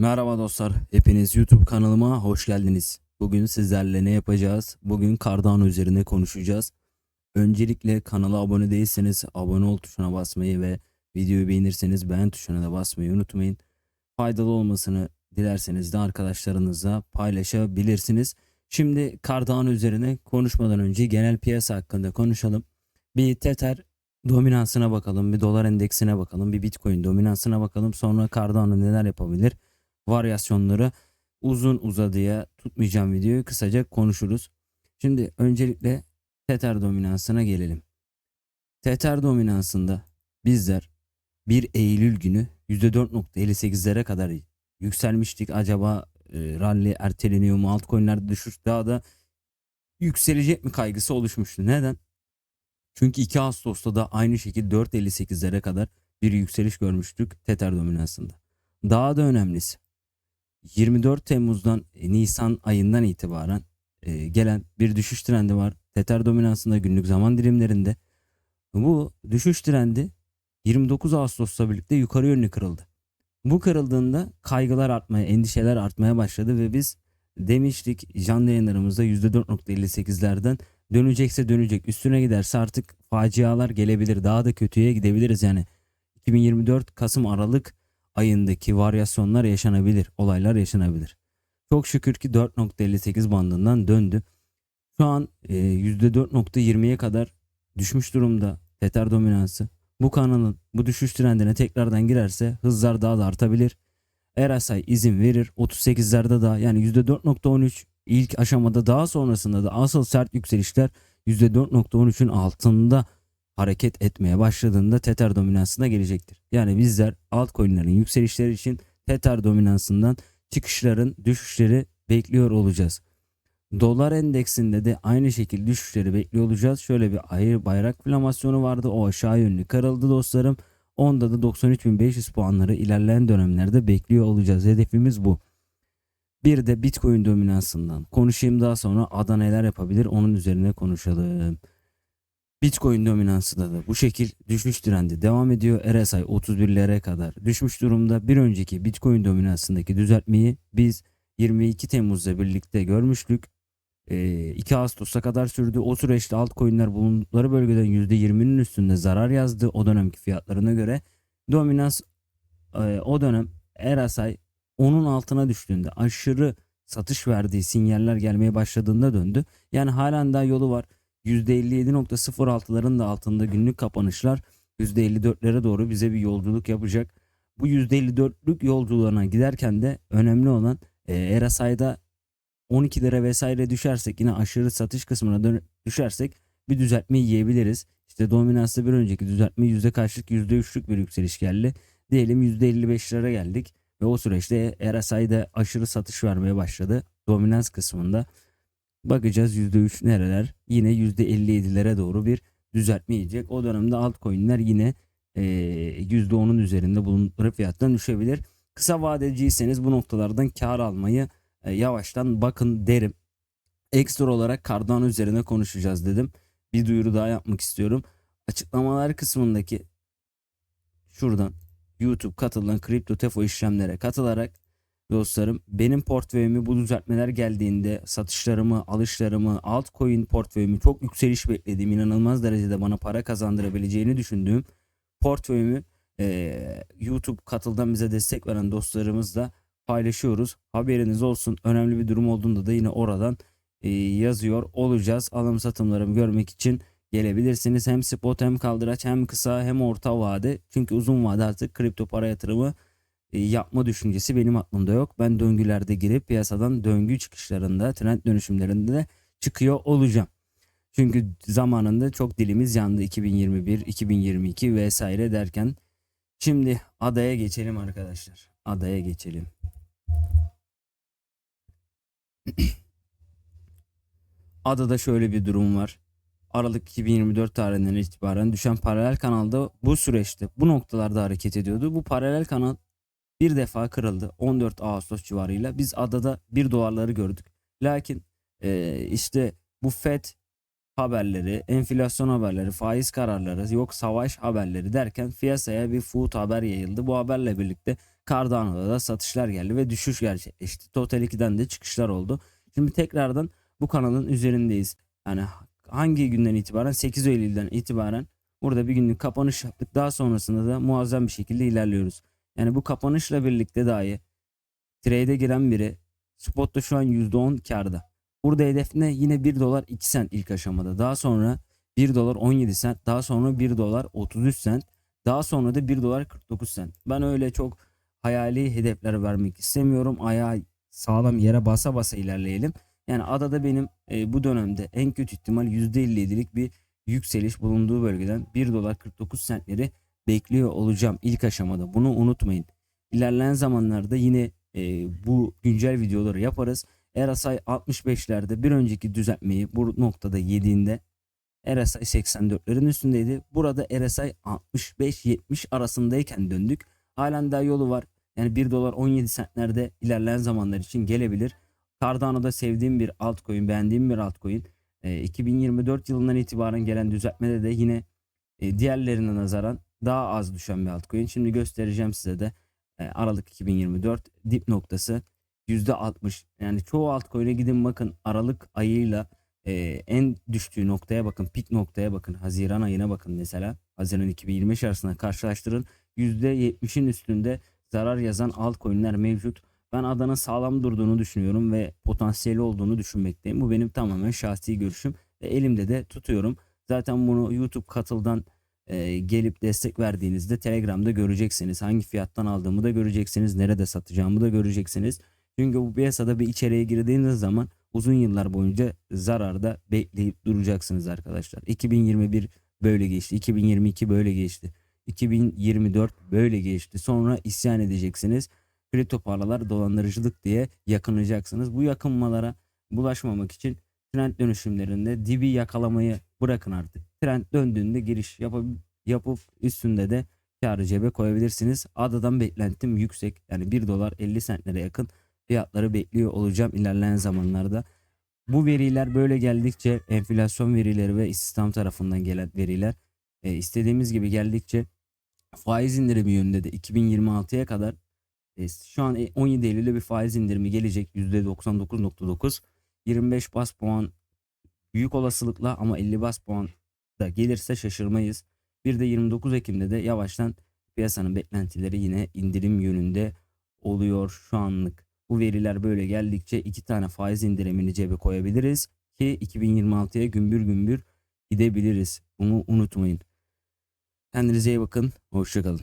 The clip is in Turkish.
Merhaba dostlar, hepiniz YouTube kanalıma hoş geldiniz. Bugün sizlerle ne yapacağız? Bugün Cardano üzerine konuşacağız. Öncelikle kanala abone değilseniz abone ol tuşuna basmayı ve videoyu beğenirseniz beğen tuşuna da basmayı unutmayın. Faydalı olmasını dilerseniz de arkadaşlarınızla paylaşabilirsiniz. Şimdi Cardano üzerine konuşmadan önce genel piyasa hakkında konuşalım. Bir Tether dominansına bakalım, bir dolar endeksine bakalım, bir Bitcoin dominansına bakalım. Sonra Cardano neler yapabilir? Varyasyonları uzun uzadıya tutmayacağım videoyu kısaca konuşuruz. Şimdi öncelikle Tether dominansına gelelim. Tether dominansında bizler 1 Eylül günü %4.58'lere kadar yükselmiştik. Acaba e, rally erteleniyor mu? Altcoin'lerde düşüş daha da yükselecek mi kaygısı oluşmuştu. Neden? Çünkü 2 Ağustos'ta da aynı şekilde 4.58'lere kadar bir yükseliş görmüştük Tether dominansında. Daha da önemlisi 24 Temmuz'dan e, Nisan ayından itibaren e, gelen bir düşüş trendi var. Tether dominansında günlük zaman dilimlerinde. Bu düşüş trendi 29 Ağustos'la birlikte yukarı yönlü kırıldı. Bu kırıldığında kaygılar artmaya, endişeler artmaya başladı ve biz demiştik canlı yayınlarımızda %4.58'lerden dönecekse dönecek. Üstüne giderse artık facialar gelebilir. Daha da kötüye gidebiliriz yani. 2024 Kasım Aralık ayındaki varyasyonlar yaşanabilir, olaylar yaşanabilir. Çok şükür ki 4.58 bandından döndü. Şu an e, %4.20'ye kadar düşmüş durumda Tether dominansı. Bu kanalın bu düşüş trendine tekrardan girerse hızlar daha da artabilir. RSI izin verir 38'lerde daha yani %4.13 ilk aşamada daha sonrasında da asıl sert yükselişler %4.13'ün altında hareket etmeye başladığında Tether dominansına gelecektir. Yani bizler altcoin'lerin yükselişleri için Tether dominansından çıkışların düşüşleri bekliyor olacağız. Dolar endeksinde de aynı şekilde düşüşleri bekliyor olacağız. Şöyle bir ayrı bayrak flamasyonu vardı. O aşağı yönlü kırıldı dostlarım. Onda da 93.500 puanları ilerleyen dönemlerde bekliyor olacağız. Hedefimiz bu. Bir de Bitcoin dominansından konuşayım daha sonra ada neler yapabilir onun üzerine konuşalım. Bitcoin dominansı da, da bu şekil düşüş trendi devam ediyor. RSI 31'lere kadar düşmüş durumda. Bir önceki Bitcoin dominansındaki düzeltmeyi biz 22 Temmuz'da birlikte görmüştük. 2 Ağustos'a kadar sürdü. O süreçte altcoin'ler bulundukları bölgeden %20'nin üstünde zarar yazdı o dönemki fiyatlarına göre. Dominans o dönem RSI onun altına düştüğünde aşırı satış verdiği sinyaller gelmeye başladığında döndü. Yani halen daha yolu var. %57.06'ların da altında günlük kapanışlar %54'lere doğru bize bir yolculuk yapacak. Bu %54'lük yolculuğuna giderken de önemli olan e, RSI'da 12 lira vesaire düşersek yine aşırı satış kısmına düşersek bir düzeltme yiyebiliriz. İşte dominansta bir önceki düzeltme yüzde kaçlık yüzde üçlük bir yükseliş geldi. Diyelim yüzde 55'lere geldik ve o süreçte RSI'de aşırı satış vermeye başladı. Dominans kısmında. Bakacağız %3 nereler? Yine %57'lere doğru bir düzeltme yiyecek. O dönemde altcoin'ler yine e, %10'un üzerinde bulundukları fiyattan düşebilir. Kısa vadeciyseniz bu noktalardan kar almayı e, yavaştan bakın derim. Ekstra olarak Cardano üzerine konuşacağız dedim. Bir duyuru daha yapmak istiyorum. Açıklamalar kısmındaki şuradan YouTube katılan kripto tefo işlemlere katılarak dostlarım benim portföyümü bu düzeltmeler geldiğinde satışlarımı, alışlarımı, altcoin portföyümü çok yükseliş beklediğim inanılmaz derecede bana para kazandırabileceğini düşündüğüm portföyümü e, YouTube katıldan bize destek veren dostlarımızla paylaşıyoruz. Haberiniz olsun. Önemli bir durum olduğunda da yine oradan e, yazıyor olacağız. Alım satımlarımı görmek için gelebilirsiniz. Hem spot hem kaldıraç hem kısa hem orta vade. Çünkü uzun vade artık kripto para yatırımı yapma düşüncesi benim aklımda yok. Ben döngülerde girip piyasadan döngü çıkışlarında, trend dönüşümlerinde de çıkıyor olacağım. Çünkü zamanında çok dilimiz yandı 2021, 2022 vesaire derken. Şimdi adaya geçelim arkadaşlar. Adaya geçelim. Adada şöyle bir durum var. Aralık 2024 tarihinden itibaren düşen paralel kanalda bu süreçte bu noktalarda hareket ediyordu. Bu paralel kanal bir defa kırıldı 14 Ağustos civarıyla. Biz adada bir dolarları gördük. Lakin e, işte bu FED haberleri, enflasyon haberleri, faiz kararları, yok savaş haberleri derken piyasaya bir food haber yayıldı. Bu haberle birlikte Cardano'da da satışlar geldi ve düşüş gerçekleşti. Total 2'den de çıkışlar oldu. Şimdi tekrardan bu kanalın üzerindeyiz. Yani hangi günden itibaren 8 Eylül'den itibaren burada bir günlük kapanış yaptık. Daha sonrasında da muazzam bir şekilde ilerliyoruz. Yani bu kapanışla birlikte dahi trade'e giren biri spotta şu an %10 karda. Burada hedef ne? Yine 1 dolar 2 sent ilk aşamada. Daha sonra 1 dolar 17 sent. Daha sonra 1 dolar 33 sent. Daha sonra da 1 dolar 49 sent. Ben öyle çok hayali hedefler vermek istemiyorum. Ayağı sağlam yere basa basa ilerleyelim. Yani adada benim e, bu dönemde en kötü ihtimal %57'lik bir yükseliş bulunduğu bölgeden 1 dolar 49 centleri bekliyor olacağım ilk aşamada. Bunu unutmayın. İlerleyen zamanlarda yine e, bu güncel videoları yaparız. RSI 65'lerde bir önceki düzeltmeyi bu noktada yediğinde RSI 84'lerin üstündeydi. Burada RSI 65-70 arasındayken döndük. Halen daha yolu var. Yani 1 dolar 17 centlerde ilerleyen zamanlar için gelebilir. Cardano'da sevdiğim bir altcoin, beğendiğim bir altcoin. E, 2024 yılından itibaren gelen düzeltmede de yine e, diğerlerine nazaran daha az düşen bir altcoin. Şimdi göstereceğim size de e, Aralık 2024 dip noktası %60. Yani çoğu altcoin'e gidin bakın Aralık ayıyla e, en düştüğü noktaya bakın, pik noktaya bakın. Haziran ayına bakın mesela. Haziran 2025 arasında karşılaştırın. %70'in üstünde zarar yazan altcoin'ler mevcut. Ben adanın sağlam durduğunu düşünüyorum ve potansiyeli olduğunu düşünmekteyim. Bu benim tamamen şahsi görüşüm ve elimde de tutuyorum. Zaten bunu YouTube katıldan e, gelip destek verdiğinizde Telegram'da göreceksiniz. Hangi fiyattan aldığımı da göreceksiniz. Nerede satacağımı da göreceksiniz. Çünkü bu piyasada bir içeriye girdiğiniz zaman uzun yıllar boyunca zararda bekleyip duracaksınız arkadaşlar. 2021 böyle geçti. 2022 böyle geçti. 2024 böyle geçti. Sonra isyan edeceksiniz. Kripto paralar dolandırıcılık diye yakınacaksınız. Bu yakınmalara bulaşmamak için trend dönüşümlerinde dibi yakalamayı bırakın artık. Trend döndüğünde giriş yapıp, yapıp üstünde de karı cebe koyabilirsiniz. Adadan beklentim yüksek. Yani 1 dolar 50 centlere yakın fiyatları bekliyor olacağım ilerleyen zamanlarda. Bu veriler böyle geldikçe enflasyon verileri ve istihdam tarafından gelen veriler e, istediğimiz gibi geldikçe faiz indirimi yönünde de 2026'ya kadar e, şu an 17 Eylül'de bir faiz indirimi gelecek %99.9 25 bas puan büyük olasılıkla ama 50 bas puan da gelirse şaşırmayız. Bir de 29 Ekim'de de yavaştan piyasanın beklentileri yine indirim yönünde oluyor şu anlık. Bu veriler böyle geldikçe iki tane faiz indirimini cebe koyabiliriz ki 2026'ya gümbür gümbür gidebiliriz. Bunu unutmayın. Kendinize iyi bakın. Hoşçakalın.